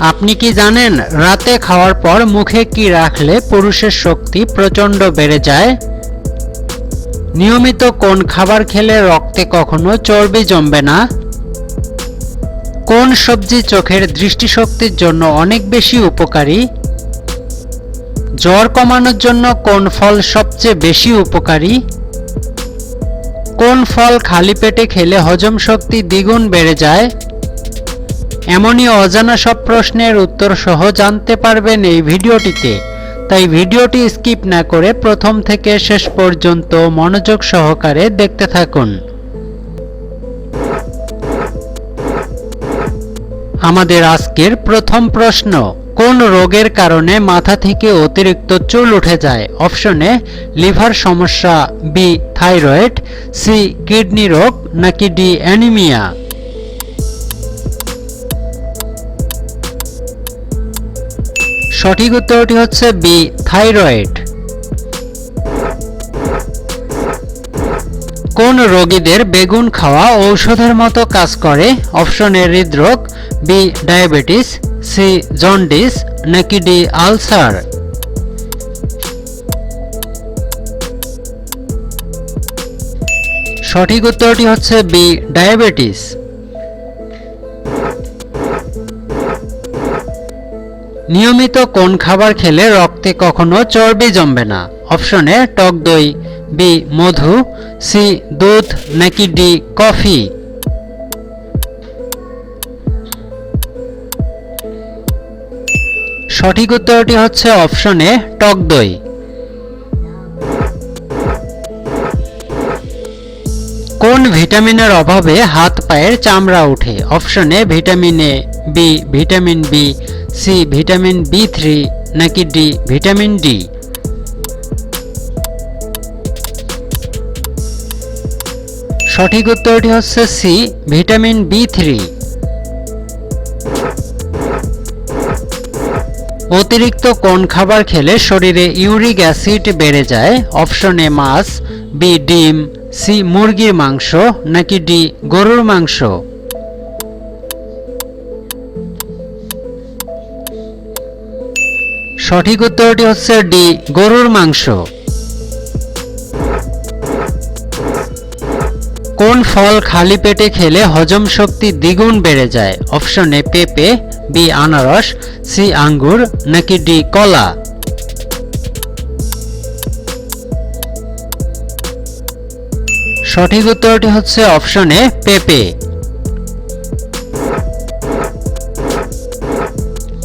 আপনি কি জানেন, রাতে খাওয়ার পর মুখে কি রাখলে পুরুষের শক্তি প্রচণ্ড বেড়ে যায়? নিয়মিত কোন খাবার খেলে রক্তে কখনো চর্বি জমবে না? কোন সবজি চোখের দৃষ্টিশক্তির জন্য অনেক বেশি উপকারী? জ্বর কমানোর জন্য কোন ফল সবচেয়ে বেশি উপকারী? কোন ফল খালি পেটে খেলে হজম শক্তি দ্বিগুণ বেড়ে যায়? এমনই অজানা সব প্রশ্নের উত্তর সহ জানতে পারবেন এই ভিডিওটিতে। তাই ভিডিওটি স্কিপ না করে প্রথম থেকে শেষ পর্যন্ত মনোযোগ সহকারে দেখতে থাকুন। আমাদের আজকের প্রথম প্রশ্ন, কোন রোগের কারণে মাথা থেকে অতিরিক্ত চুল উঠে যায়? অপশনে লিভার সমস্যা, বি, থাইরয়েড, সি, কিডনি রোগ, নাকি ডি, অ্যানিমিয়া? সঠিক উত্তরটি হচ্ছে বি, থাইরয়েড। কোন রোগীদের বেগুন খাওয়া ঔষধের মতো কাজ করে? অপশন এ, হৃদরোগ, বি, ডায়াবেটিস, সি, জন্ডিস, নাকি ডি, আলসার। সঠিক উত্তরটি হচ্ছে বি, ডায়াবেটিস। নিয়মিত কোন খাবার খেলে রক্তে কখনো চর্বি জমবে না? অপশনে টক দই, বি, মধু, সি, দুধ, নাকি ডি, কফি? সঠিক উত্তরটি হচ্ছে অপশনে টক দই। কোন ভিটামিনের অভাবে হাত পায়ের চামড়া ওঠে? অপশনে vitamin A, B, vitamin B C vitamin B three নাকি ডি ভিটামিন ডি? সঠিক উত্তরটি হচ্ছে সি ভিটামিন বি থ্রি। অতিরিক্ত কোন খাবার খেলে শরীরে ইউরিক অ্যাসিড বেড়ে যায়? অপশন এ মাছ, বি ডিম, সি মুরগির মাংস নাকি ডি গরুর মাংস? সঠিক উত্তরটি হচ্ছে ডি, গরুর মাংস। কোন ফল খালি পেটে খেলে হজম শক্তি দ্বিগুণ বেড়ে যায়? অপশন এ, পেঁপে, বি, আনারস, সি, আঙ্গুর, নাকি ডি, কলা? সঠিক উত্তরটি হচ্ছে অপশনে পেঁপে।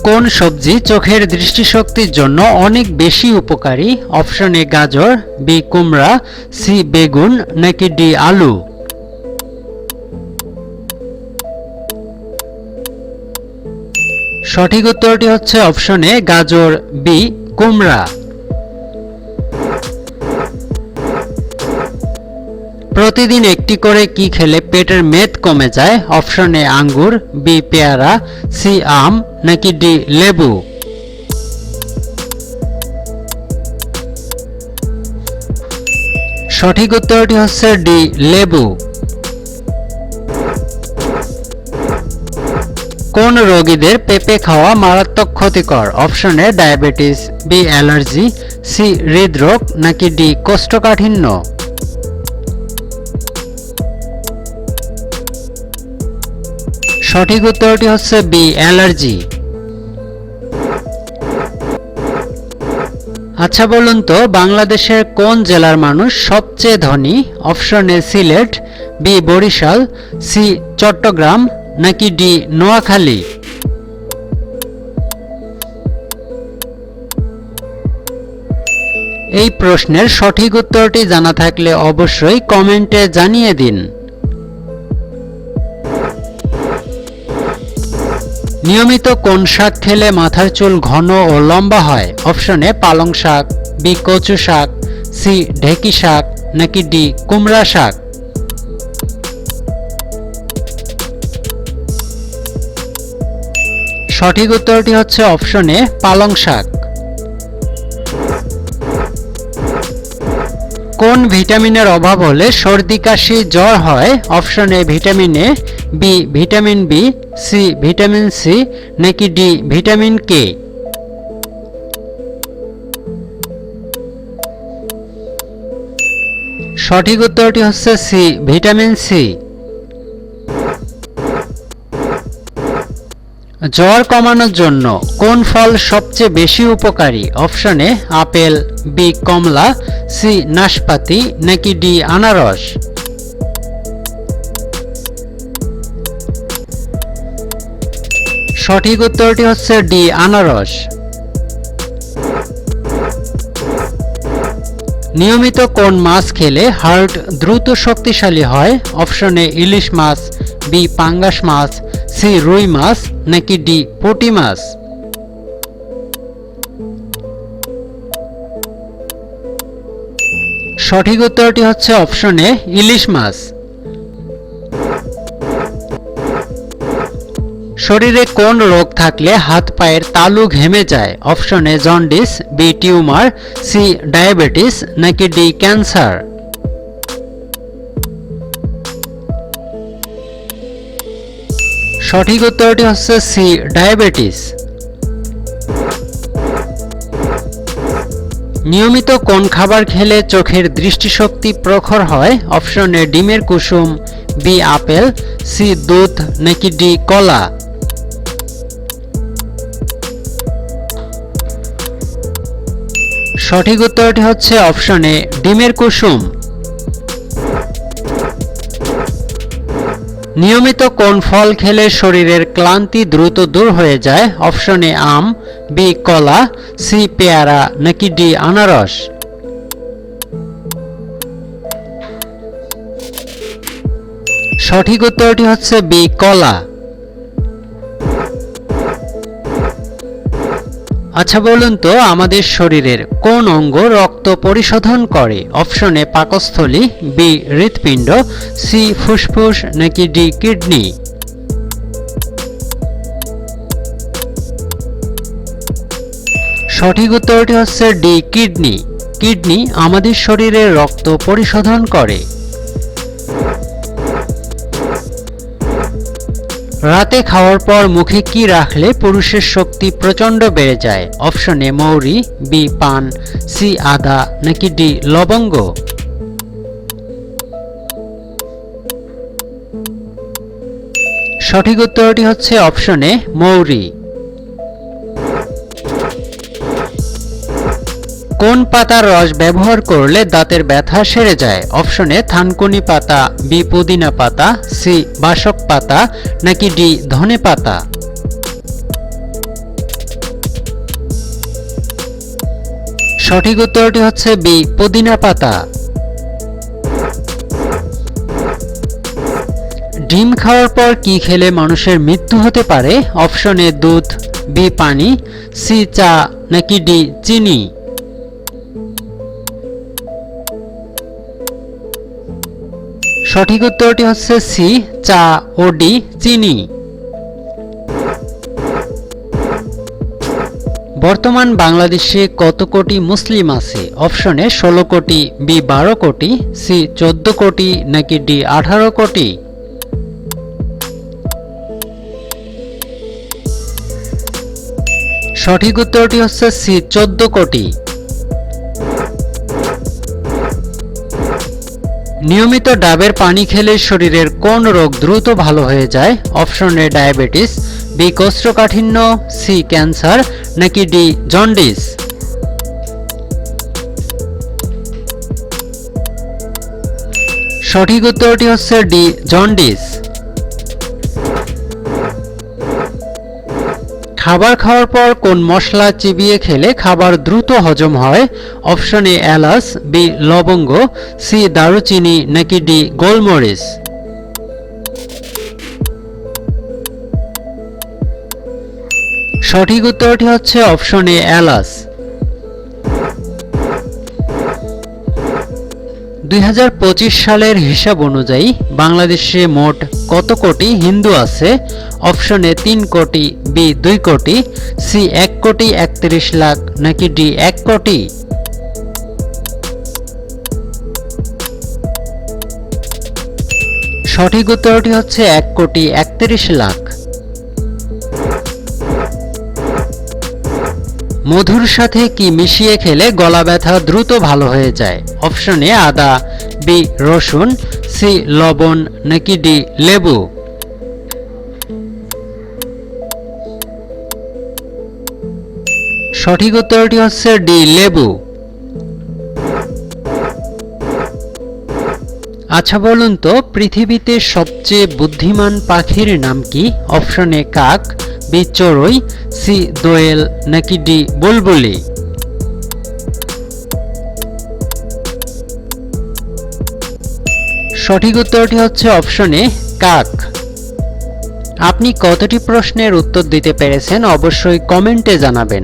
কোন সবজি চোখের দৃষ্টিশক্তির জন্য অনেক বেশি উপকারী? অপশন এ গাজর, বি কুমড়া, সি বেগুন, নাকি ডি আলু? সঠিক উত্তরটি হচ্ছে অপশনে গাজর, বি কুমড়া। প্রতিদিন একটি করে কি খেলে পেটের মেদ কমে যায়? অপশন এ আঙ্গুর, বি পেয়ারা, সি আম নাকি ডি, লেবু? সঠিক উত্তরটি হচ্ছে ডি, লেবু। কোন রোগীদের পেঁপে খাওয়া মারাত্মক ক্ষতিকর? অপশনে ডায়াবেটিস, বি, অ্যালার্জি, সি, হৃদরোগ, নাকি ডি, কোষ্ঠকাঠিন্য? সঠিক উত্তরটি হচ্ছে বি, অ্যালার্জি। আচ্ছা বলুন তো, বাংলাদেশের কোন জেলার মানুষ সবচেয়ে ধনী? Option A, Sylhet, B, Barishal, C, Chattogram, নাকি ডি, নোয়াখালী? এই প্রশ্নের সঠিক উত্তরটি জানা থাকলে অবশ্যই কমেন্টে জানিয়ে দিন। নিয়মিত কোন শাক খেলে মাথার চুল ঘন ও লম্বা হয়? অপশনে পালং শাক, বি, কচু শাক, সি, ঢেকি শাক, নাকি ডি, কুমড়া শাক? সঠিক উত্তরটি হচ্ছে অপশনে পালং শাক। কোন ভিটামিনের অভাব হলে সর্দি, কাশি, জ্বর হয়? Option A, vitamin A, B, vitamin B C, vitamin C, নাকি ডি, ভিটামিন কে? সঠিক উত্তরটি হচ্ছে সি, ভিটামিন সি। জ্বর কমানোর জন্য কোন ফল সবচেয়ে বেশি উপকারী? অপশনে আপেল, বি, কমলা, সি, নাশপাতি, নাকি ডি, আনারস? সঠিক উত্তরটি হচ্ছে ডি, আনারস। নিয়মিত কোন মাছ খেলে হার্ট দ্রুত শক্তিশালী হয়? অপশনে ইলিশ মাছ, বি, পাঙ্গাস মাছ, সি, রুই মাছ, নাকি ডি, পুঁটি মাছ? সঠিক উত্তরটি হচ্ছে অপশনে ইলিশ মাছ। শরীরে কোন রোগ থাকলে হাত পায়ের তালু ঘেমে যায়? অপশনে jaundice B tumour C diabetes নাকি ডি ক্যান্সার সঠিক উত্তরটি হচ্ছে সি ডায়াবেটিস নিয়মিত কোন খাবার খেলে চোখের দৃষ্টিশক্তি প্রখর হয়? অপশনে ডিমের কুসুম বি আপেল সি দুধ, নাকি ডি কলা? সঠিক উত্তরটি হচ্ছে অপশনে ডিমের কুসুম। নিয়মিত কোন ফল খেলে শরীরের ক্লান্তি দ্রুত দূর হয়ে যায়? অপশনে আম, বি, কলা, সি, পেয়ারা, নাকি ডি, আনারস? সঠিক উত্তরটি হচ্ছে বি, কলা। আচ্ছা বলুন তো, আমাদের শরীরের কোন অঙ্গ রক্ত পরিশোধন করে? অপশনে পাকস্থলী বি হৃৎপিণ্ড সি ফুসফুস, নাকি ডি কিডনি? সঠিক উত্তরটি হচ্ছে ডি কিডনি। কিডনি আমাদের শরীরে রক্ত পরিশোধন করে। রাতে খাওয়ার পর মুখে কি রাখলে পুরুষের শক্তি প্রচণ্ড বেড়ে যায়? অপশন এ মৌরি, বি পান, সি আদা, নাকি ডি লবঙ্গ? সঠিক উত্তরটি হচ্ছে অপশনে মৌরি। কোন পাতার রস ব্যবহার করলে দাঁতের ব্যথা সেরে যায়? অপশনে থানকুনি পাতা, বি, পুদিনা পাতা, সি, বাসক পাতা, নাকি ডি, ধনে পাতা? সঠিক উত্তরটি হচ্ছে বি, পুদিনা পাতা। ডিম খাওয়ার পর কি খেলে মানুষের মৃত্যু হতে পারে? অপশনে দুধ, বি, পানি, সি, চা, নাকি ডি, চিনি? সঠিক উত্তরটি হচ্ছে সি চা ও ডি চিনি। বর্তমান বাংলাদেশে কত কোটি মুসলিম আছে? অপশনে ষোলো কোটি বি বারো কোটি সি চোদ্দ কোটি, নাকি ডি আঠারো কোটি? সঠিক উত্তরটি হচ্ছে সি চোদ্দ কোটি। নিয়মিত ডাবের পানি খেলে শরীরের কোন রোগ দ্রুত ভালো হয়ে যায়? অপশনে ডায়াবেটিস, বি কোষ্ঠকাঠিন্য, সি ক্যান্সার, নাকি ডি জন্ডিস? সঠিক উত্তরটি হচ্ছে ডি জন্ডিস। খাবার খাওয়ার পর কোন মশলা চিবিয়ে খেলে খাবার দ্রুত হজম হয়? অপশন এ, এলাচ, বি, লবঙ্গ, সি, দারুচিনি, নাকি ডি, গোলমরিচ? সঠিক উত্তরটি হচ্ছে অপশন এ, এলাচ। দুই সালের হিসাব অনুযায়ী বাংলাদেশে মোট কত কোটি হিন্দু আছে? অপশনে তিন কোটি বি দুই কোটি সি এক কোটি একত্রিশ লাখ, নাকি ডি এক কোটি? সঠিক উত্তরটি হচ্ছে এক কোটি একত্রিশ লাখ। মধুর সাথে কি মিশিয়ে খেলে গলা ব্যথা দ্রুত ভালো হয়ে যায়? অপশন এ আদা বি রসুন সি লবণ, নাকি ডি লেবু? সঠিক উত্তরটি হচ্ছে ডি, লেবু। আচ্ছা বলুন তো, পৃথিবীতে সবচেয়ে বুদ্ধিমান পাখির নাম কি? অপশন এ, কাক, বি, চড়ুই, সি, দোয়েল, নাকি ডি, বুলবুলি? সঠিক উত্তরটি হচ্ছে অপশন এ, কাক। আপনি কতটি প্রশ্নের উত্তর দিতে পেরেছেন, অবশ্যই কমেন্টে জানাবেন।